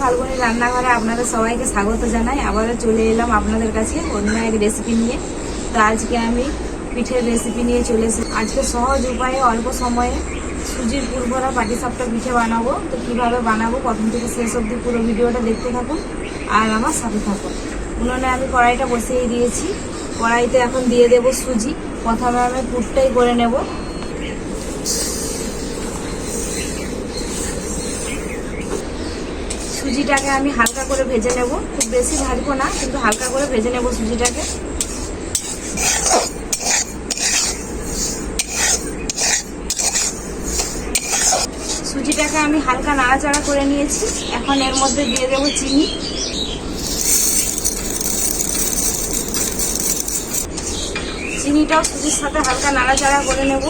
ফাল্গুনি রান্নাঘরে আপনাদের সবাইকে স্বাগত জানাই। আবারও চলে এলাম আপনাদের কাছে অন্য এক রেসিপি নিয়ে। তো আজকে আমি পিঠের রেসিপি নিয়ে চলে এসেছি। আজকে সহজ উপায়ে, অল্প সময়ে সুজির পুরভরা পাটিসাপটা পিঠে বানাবো। তো কীভাবে বানাবো, প্রথম থেকে শেষ অবধি পুরো ভিডিওটা দেখতে থাকুন আর আমার সাথে থাকুন। উনুনে আমি কড়াইটা বসিয়ে দিয়েছি। কড়াইতে এখন দিয়ে দেব সুজি। প্রথমে আমি পুরটাই করে নেব। সুজিটাকে আমি হালকা করে ভেজে নেব। খুব বেশি ভাজবো না, কিন্তু হালকা করে ভেজে নেব সুজিটাকে। সুজিটাকে আমি হালকা নাড়াচাড়া করে নিয়েছি। এখন এর মধ্যে দিয়ে দেব চিনি। চিনিটাও সুজির সাথে হালকা নাড়াচাড়া করে নেব।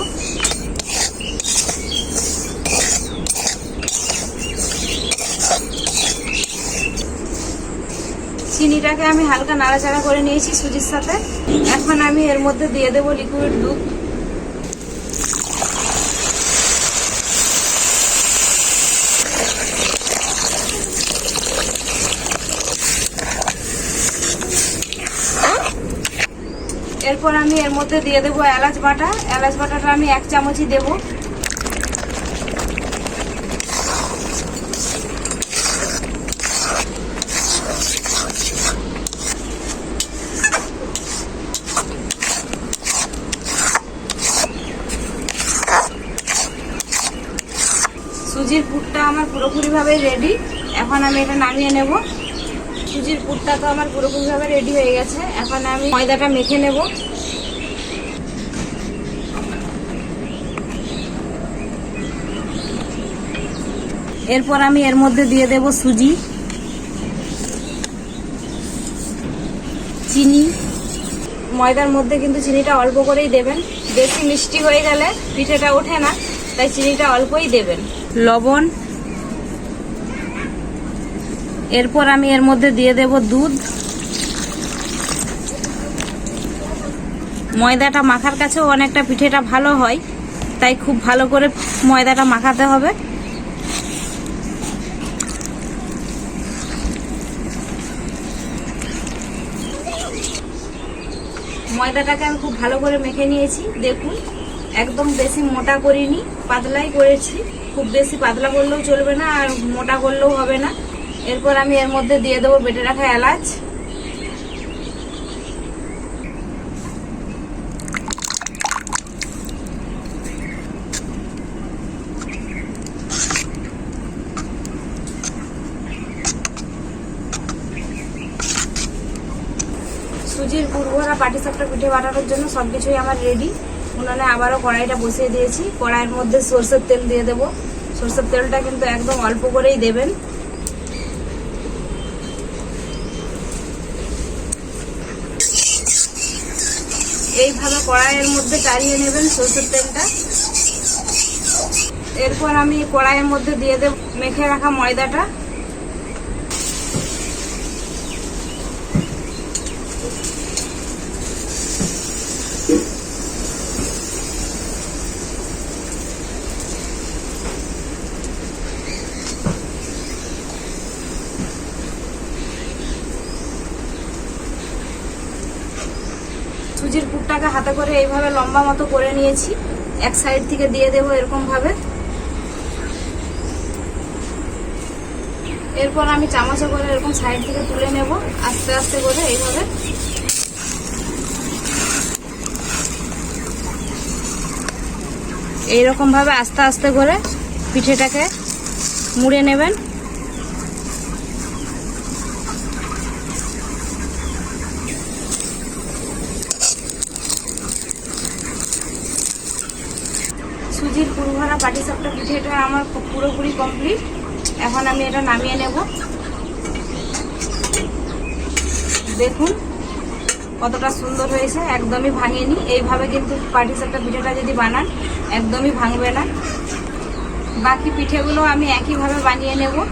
চিনিটাকে আমি হালকা নাড়াচাড়া করে নিয়েছি সুজির সাথে। এখন আমি এর মধ্যে দিয়ে দেবো লিকুইড দুধ। এরপর আমি এর মধ্যে দিয়ে দেবো এলাচ বাটা। এলাচ বাটাটা আমি এক চামচই দেবো। সুজির পুরটা আমার পুরোপুরিভাবে রেডি এখন আমি এটা নামিয়ে নেব। সুজির পুরটা তো আমার পুরোপুরিভাবে রেডি হয়ে গেছে। এখন আমি ময়দাটা মেখে নেব। এরপর আমি এর মধ্যে দিয়ে দেব সুজি। চিনি। ময়দার মধ্যে কিন্তু চিনিটা অল্প করেই দেবেন। বেশি মিষ্টি হয়ে গেলে পিঠেটা ওঠে না, তাই চিনিটা অল্পই দেবেন। লবণ। এরপর আমি এর মধ্যে দিয়ে দেব দুধ। ময়দাটা মাখার কাছেও অনেকটা পিঠেটা ভালো হয়, তাই খুব ভালো করে ময়দাটা মাখাতে হবে। ময়দাটাকে আমি খুব ভালো করে মেখে নিয়েছি। দেখুন, একদম বেশি মোটা করিনি, পাতলাই করেছি। খুব বেশি পাতলা করলেও চলবে না আর মোটা করলেও হবে না। এরপর আমি এর মধ্যে দিয়ে দেবো বেটে রাখা এলাচ। সুজির পুরভরা পাটিসাপটা, পিঠে বানানোর জন্য সব কিছুই আমার রেডি উনানে আবারও কড়াইটা বসিয়ে দিয়েছি। কড়াইয়ের মধ্যে সর্ষের তেল দিয়ে দেবো। সর্ষের তেলটা কিন্তু একদম অল্প করেই দেবেন। এইভাবে কড়াইয়ের মধ্যে চালিয়ে নেবেন সর্ষের তেলটা। এরপর আমি কড়াইয়ের মধ্যে দিয়ে দেব মেখে রাখা ময়দাটা সুজির পুরটাকে হাতে করে এইভাবে লম্বা মতো করে নিয়েছি। এক সাইড থেকে দিয়ে দেবো এরকম ভাবে। এরপর আমি চামচে করে এরকম সাইড থেকে তুলে নেব, আস্তে আস্তে করে এইভাবে। এইরকম ভাবে আস্তে আস্তে করে পিঠেটাকে মুড়ে নেবেন। সুজির পুরভরা পাটিসাপটা পিঠেটা আমার পু- পুরোপুরি কমপ্লিট এখন আমি এটা নামিয়ে নেব। দেখুন কতটা সুন্দর হয়েছে, একদমই ভাঙেনি। এইভাবে কিন্তু পাটিসাপটা পিঠেটা যদি বানান, একদমই ভাঙবে না। বাকি পিঠেগুলো আমি একইভাবে বানিয়ে নেব।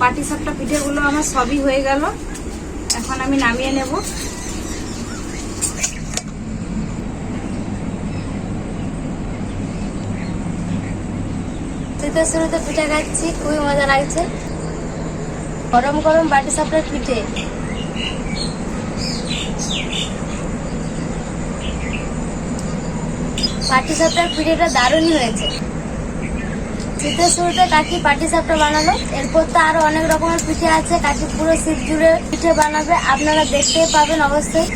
পাটি সাপটা পিঠেগুলো আমার সবই হয়ে গেল। এখন আমি নামিয়ে নেব। শীতের শুরুতে পিঠে খাচ্ছি, খুবই মজা লাগছে। গরম গরম বাটি সাপটার পিঠে। পাটি সাপটার পিঠেটা দারুণই হয়েছে। শীতের শুরুতে কাকি পাটি সাপটা বানালো। এরপর তো আরও অনেক রকমের পিঠে আছে, কাকি পুরো শীত জুড়ে পিঠে বানাবে। আপনারা দেখতেই পাবেন অবশ্যই।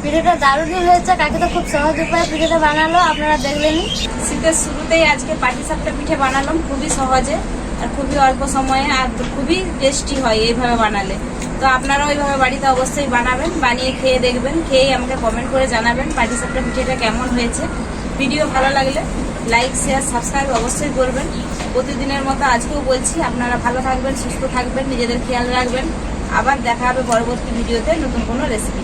পিঠেটা দারুণই হয়েছে, কাকি তো খুব সহজ উপায়ে পিঠেটা বানালো, আপনারা দেখলেনই। শীতের শুরুতেই আজকে পাটি সাপটা পিঠে বানালাম, খুবই সহজে আর খুবই অল্প সময়ে আর খুবই টেস্টি হয় এইভাবে বানালে। তো আপনারা ওইভাবে বাড়িতে অবশ্যই বানাবেন, বানিয়ে খেয়ে দেখবেন খেয়ে আমাকে কমেন্ট করে জানাবেন পাটি সাপটা পিঠেটা কেমন হয়েছে। ভিডিও ভালো লাগলে লাইক শেয়ার সাবস্ক্রাইব অবশ্যই করবেন। প্রতিদিনের মতো আজকেও বলছি, আপনারা ভালো থাকবেন, সুস্থ থাকবেন, নিজেদের খেয়াল রাখবেন। আবার দেখা হবে পরবর্তী ভিডিওতে নতুন কোনো রেসিপি